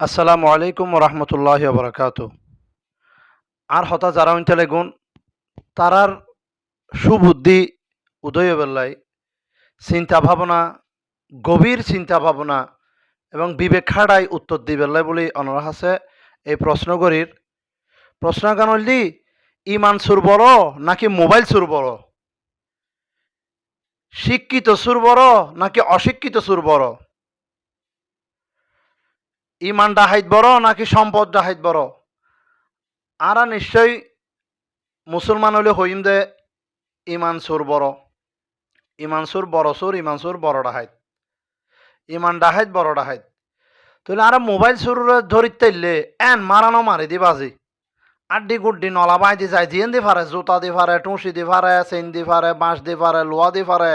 আসসালামু আলাইকুম রহমতুল্লাহ বরকাত আর হতা যারা অঞ্চলে গুণ তারার সুবুদ্ধি উদয় বেল্লাই চিন্তা ভাবনা গভীর চিন্তা ভাবনা এবং বিবেক খাড়াই উত্তর দি বেল্লাই বলে অনুরোধ আছে এই প্রশ্নগরীর প্রশ্ন গান হলি ইমান সুর বড় নাকি মোবাইল সুর বড়? শিক্ষিত সুর বড় নাকি অশিক্ষিত সুর বড়? ইমান ডাহাইত বড় নাকি সম্পদ ডাহাইত বড়? আরা নিশ্চয় মুসলমান হলে হইম দে, ইমান সুর বড়। ইমান সুর বড় সুর, ইমান সুর বড় ডাহাইত ইমান ডাহাইত বড় ডাহাইত তাহলে আরা মোবাইল সুর ধরিত এন মারানো মারি দি বাজি আড্ডি গুড্ডি নলা দি যায় জিয়েন দি ফারে জুতা দি ফারে টুসি দি ফারে চেন দি ফারে বাঁশ দি ফারে লোয়া দি ফারে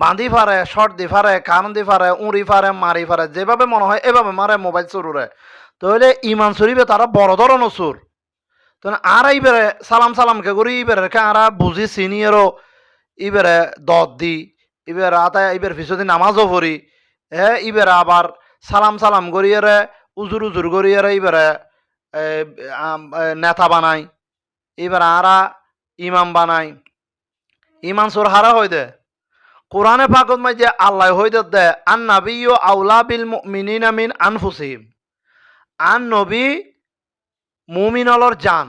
বাঁধি ফারে শর্ট দি ফারে কান দি ফারে উড়ি ফারে মারি ফারে যেভাবে মনে হয় এভাবে মারে মোবাইল চুরুরে। তাহলে ইমান চুরিবে তারা বড় ধরনের চুর। তো আর এইবারে সালাম সালামকে করি এইবারে রেখে আরা বুঝি সিনিয়রও এইবারে দত দি এবার আতা এবার পিছনে নামাজও পড়ি হ্যাঁ এবারে আবার সালাম সালাম করিয়ারে উজুর উজুর এইবারে এ, আম, এ, নেতা বানাই। এবার আরা ইমাম বানাই। ইমান চোর হারা হই দে। কোরআনে মাই যে আল্লাহ হই দে আন নাবিয়্যু আউলা বিল মুমিনিনা মিন আনফুসিহিম। আন নবী মুমিনলর জান।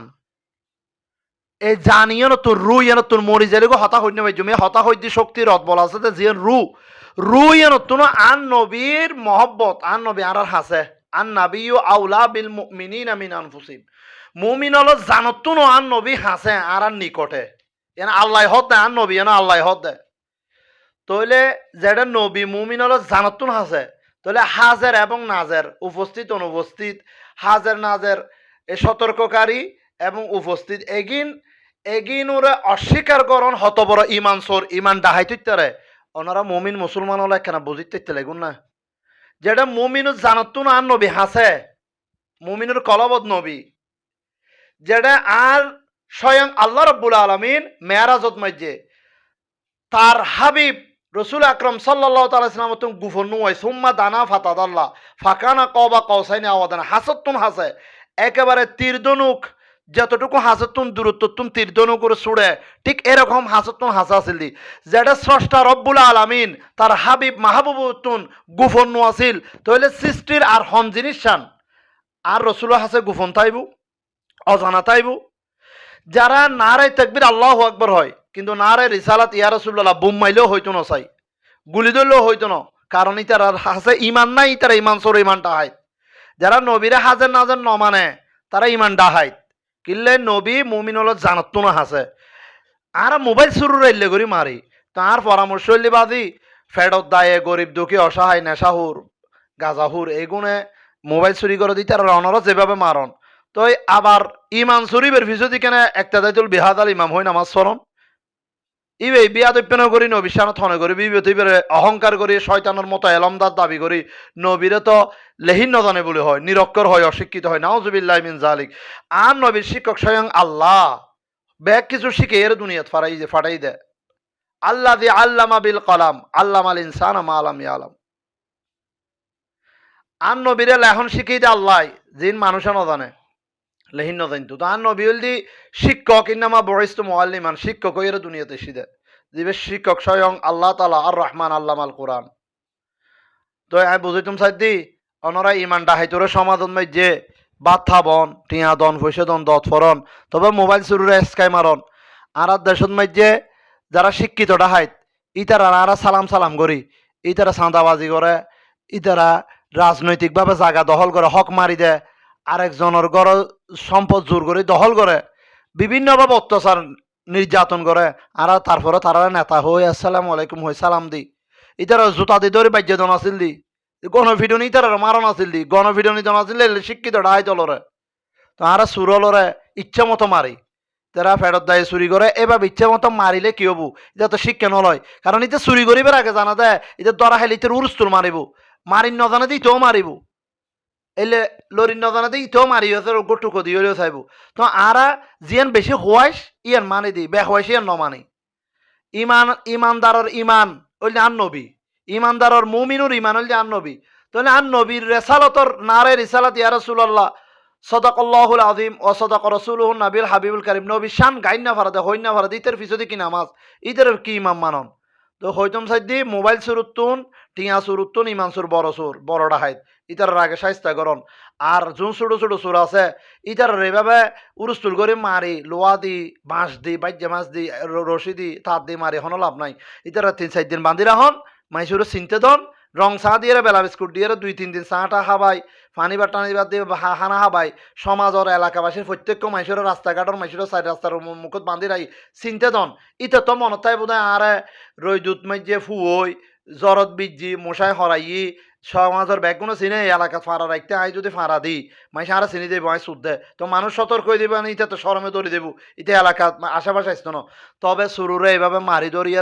এই জান ইয়ন তোর রু ইয়ন তোর মরি গো হতা হইনে ভাই জমি হতা হইদি শক্তি রথ বলা আছে যে রু। রু ইয়ন তোর আন নবীর মহব্বত, আন নবী আর হাসে। আন নাবিয়্যু আউলা বিল মিন আনফুসিহিম মুমিনলর জানত তো আন নবী হাসে আর আর নিকটে। এন আল্লাহ হদ দে আন নবী এন আল্লাহ হদ দে তইলে যেটা নবী, মুমিন হলো জানতুন হাসে। তাহলে হাজের এবং নাজের, উপস্থিত, অনুপস্থিত, হাজের, নাজের, এ সতর্ককারী এবং উপস্থিত। এগিন এগিন ওরে অস্বীকার করন হত বড় ইমান সোর, ইমান ডাহাই তুইতারে ওনারা মুমিন মুসলমান হলে কেন বুঝিতে লাগুন না যেটা মুমিন জানতুন আর নবী, হাসে? মুমিনুর কলবদ নবী। যেটা আর স্বয়ং আল্লাহ রব্বুল আলমিন মেয়ারাজত মাইজে। তার হাবিব রসুল আকরম সাল্লাহ তালাম তুমি গুফর নুয়াই সুম্মা দানা ফাতাদাল্লাহ ফাঁকানা কবা কৌসাইনি আওয়াদানা হাসত্তুন হাসে। একেবারে তীরদনুক যতটুকু হাসত্তুন দূরত্ব তুমি তীরদনু করে ছুড়ে, ঠিক এরকম হাসত্তুন হাসা আছিল। যেটা স্রষ্টা রব্বুল আলামিন, তার হাবিব মাহবুবতুন গুফন নু আছিল। তাহলে সৃষ্টির আর হন জিনিস শান। আর রসুল হাসে গুফন তাইবু, অজানা তাইবু। যারা নারায় তাকবির আল্লাহ আকবর হয়, কিন্তু নারায় রিসালাত ইয়া রসুল্লাহ বুম মাইলেও হইতো না চাই, গুলি ধরলেও হইতো না, কারণ ইতার হাসে ইমান নাই, ইতারা ইমান সর ইমানটা হাইত যারা নবীরে হাজের নাজের ন মানে তারা ইমান ডাহাইত কিনলে নবী মুমিন হলো জানত না হাসে। আর মোবাইল শুরু রাইলে করি মারি তার পরামর্শ হইলে বাদি ফেডত দায়ে গরিব দুঃখী, অসহায় নেশাহুর গাজাহুর গুণে মোবাইল চুরি করে দিতে আর অনরা যেভাবে মারন তো এই আবার ইমান শরীফের ভিজদি দিকে একটা দায়িত্ব বিহাদ আল ইমাম হই নামাজ স্মরণ ইবে বিয়া দৈপ্যন করি নবিশ্বানত থনে করি, বিবে তুইবে অহংকার করি, শয়তানের মতো এলমদার দাবি করি, নবীরে তো লেহিন নজানে বলে হয়, নিরক্ষর হয়, অশিক্ষিত হয় নাওজুবিল্লাহ মিন জালিক আর নবীর শিক্ষক স্বয়ং আল্লাহ। ব্যাগ কিছু শিখে এর দুনিয়াত ফারাই দে, ফাটাই দে। আল্লাহ দি আল্লামা বিল কলাম আল্লাম আল ইনসান আলাম আলম আর নবীরে লেখন শিখিয়ে দে আল্লাহ জিন মানুষে নজানে। লেহিন নজানতো তো আর নবী হল দি শিক্ষক, ইন্নামা বরিস্ত মোয়াল্লিমান শিক্ষক এর দুনিয়াতে সিদে দিবে শিক্ষক স্বয়ং আল্লাহ তালা আর রহমান আল্লাম আল কোরআন। তো আমি বুঝিতুম চাই দি অনরা ইমান ডাহাইতরে সমাধান যে বাথা বন, টিয়া দন পয়সা দন, দত ফরন, তবে মোবাইল শুরুরে স্কাই মারন। আর দেশত মাই যে যারা শিক্ষিত ডাহাইত ইতারা আর সালাম সালাম করি, ইতারা চাঁদাবাজি করে, ইতারা রাজনৈতিকভাবে জায়গা দখল করে হক মারি দেয়, আরেকজনের ঘর সম্পদ জোর করে দখল করে, বিভিন্নভাবে অত্যাচার নির্যাতন করে, আর তারপরে তারা নেতা হয়ে আসসালাম আলাইকুম, হয়ে সালাম দি। ইতারা জোতা দি ধরে বাজ্য জন আছিল দি। গণভিডনি ইতারা মারণ আছিল দি। গণভিডনি জন আছিল শিক্ষিত ডাহাই চলরে তো আর সুরলরে ইচ্ছা মতো মারি। তারা ফেরত দেয়, চুরি করে এবার ইচ্ছা মতো মারিলে কি হব? এটা তো শিক্ষা নলয়। কারণ এটা চুরি করিবার আগে জানা দেয় এটা দরা হেলে ইতার উরস্তুর মারিব। মারিন নজানা ইতেও মারিব। এলে লরি নজানা দি ইতেও মারি আছে গোটুকো দি হলেও চাইব। তো আরা জিয়ান বেশি হওয়াইস ইয়ান মানে দি, বে হওয়াইস ইয়ান নমানি। ইমান ইমানদারর ইমান ওইলে আন নবী ইমানদারর মুমিনুর ইমান হইলে আন নবী তাহলে আর নবীর রেসালতর নারে রিসালাত ইয়া রাসূলুল্লাহ সদাকল্লাহুল আজিম ও সদাক রসুলহুল নাবিল হাবিবুল করিম নবী শান গাইন না ফারাদে হইন না ফারাদে ইতের পিছতে কি নামাজ? ইতের কি ইমাম মানন? তো হইতম সাইদি মোবাইল সুরুত্তুন টিয়া সুরুত্তুন ইমান সুর বড় সুর বড় ডাহাইত। ইতার রাগে সাইস্তা করন আর যোন ছোট ছোট সুর আছে ইতার এইভাবে উরুস্তুল করে মারি, লোয়া দি, বাঁশ দি বাইজ্যা মাছ দি রশি দি, তার দি মারি হন লাভ নাই। ইতার তিন চার দিন বান্ধি রাখুন মাইসুরে চিনতে দন, রং চা দিয়ে বেলা বিস্কুট দিয়ে দুই তিন দিন চাটা খাবাই, পানি বা টানি বাদ দিয়ে হানা খাবাই। সমাজর এলাকাবাসীর প্রত্যেক মানুষের রাস্তাঘাটর মানুষের চাই রাস্তার মুখত বান্ধি রাই, চিনতে দন। ইতে তো মনত বোধ হয় আরে রৈদুত মাইজে ফুয়ই, জরত বিজি মশাই হরাই সমাজের ব্যাগগুলো চিনে এই এলাকাত ফাঁড়া রাখতে আই যদি ফাঁড়া দিই, মাই সারা চিনি দেবো আই সুদ দে। তো মানুষ সতর্ক হয়ে দেবে ইটা তো সরমে ধরে দেবো ইটা এলাকা আশেপাশে আসতো না। তবে শুরুরে এইভাবে মারি ধরিয়ে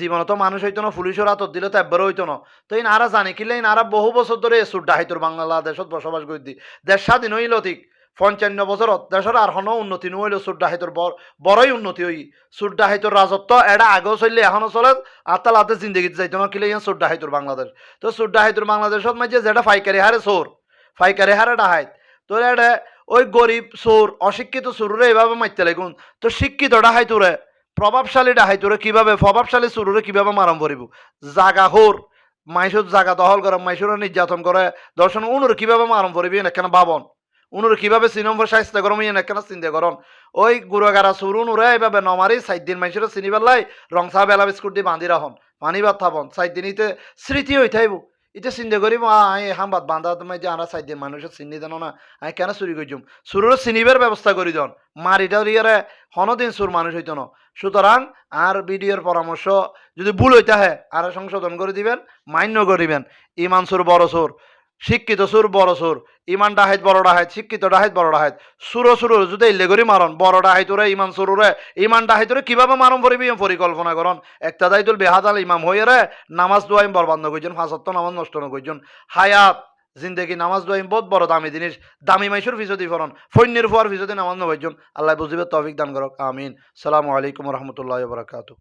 জীবনে তো মানুষ হইতো না, পুলিশের হাতত দিলে তো একবারও হইতো না। তো এই নারা জানি কিলে এই নারা বহু বছর ধরে সুরটা ডাহিতর বাংলাদেশত বসবাস করে দি দেশ স্বাধীন হইল ঠিক। পঞ্চান্ন বছর দেশের আর হনো উন্নতি নহইল সুর ডাহিতর বড়ই উন্নতি হই সুর ডাহিতর রাজত্ব এটা আগেও চললে এখনও চলে আতাল হাতে জিন্দগিতে যাইতো না কিলে ইয়ান সুর ডাহিতর বাংলাদেশ। তো সুর ডাহিতর বাংলাদেশত মাঝে যেটা ফাইকারি হারে চোর ফাইকারি হারে ডাহাইত তো এটা ওই গরিব চোর অশিক্ষিত চোররে এইভাবে মারতে লাগুন তো শিক্ষিত ডাহাইতুরে প্রভাবশালী ডাহাইতুরে কীভাবে প্রভাবশালী চোররে কীভাবে মারম করিব জাগা হোর মাইসুর জাগা দখল করে মাইসুরে নির্যাতন করে দর্শন উনুর কীভাবে মারম করিবি এখানে বাবন উনুর কীভাবে সিনম্বর স্বাস্থ্য গরম ইয়ে এখানে চিন্তা করন ওই গুড়াগারা চুর উনুরে এইভাবে নমারি চার দিন মাইসুরে চিনি পেলাই রং চা বেলা বিস্কুট দি বান্ধি রাখুন। পানি ভাত থাপন। চার দিন ইতে স্মৃতি হয়ে থাইব ইতে চিন্তা করিব আই হামবাদ বান্ধা তুমি যে আমরা চার দিন মানুষের চিনি দেন না আমি কেন চুরি করছুম চুরের চিনিবার ব্যবস্থা করি দন। মারিটা রিয়ারে হনদিন চুর মানুষ হইতো না। সুতরাং আর ভিডিওর পরামর্শ যদি ভুল হইতে হয় আর সংশোধন করে দিবেন, মান্য করিবেন। ইমান সুর বড় সুর। শিক্ষিত সুর, বড় সুর। ইমান ডাহাইত, বড় ডাহাইত। শিক্ষিত ডাহাইত, বড় ডাহাইত। সুর সুর যদি এলে করি মারন বড় ডাহাইতরে, ইমান সুরুরে। ইমান ডাহাইতরে কীভাবে মারণ, পরিবি পরিকল্পনা করন একটা দায়িত্ব বেহাদাল ইমাম হয়ে রে, নামাজ দোয়াইম বরবাদ করছেন ফাঁসত্ব নামাজ নষ্ট ন করছেন হায়াত, জিন্দগি, নামাজ দোয়াইম বহুত বড় দামি জিনিস। দামি মাইসুর ফিসদি ফরন, ফৈন্যের ফুয়ার ফিসদি নামাজ নবাইজন আল্লাহ বুঝিবে তৌফিক দান করক, আমিন। সালামু আলাইকুম রহমতুল্লাহ বরকাতু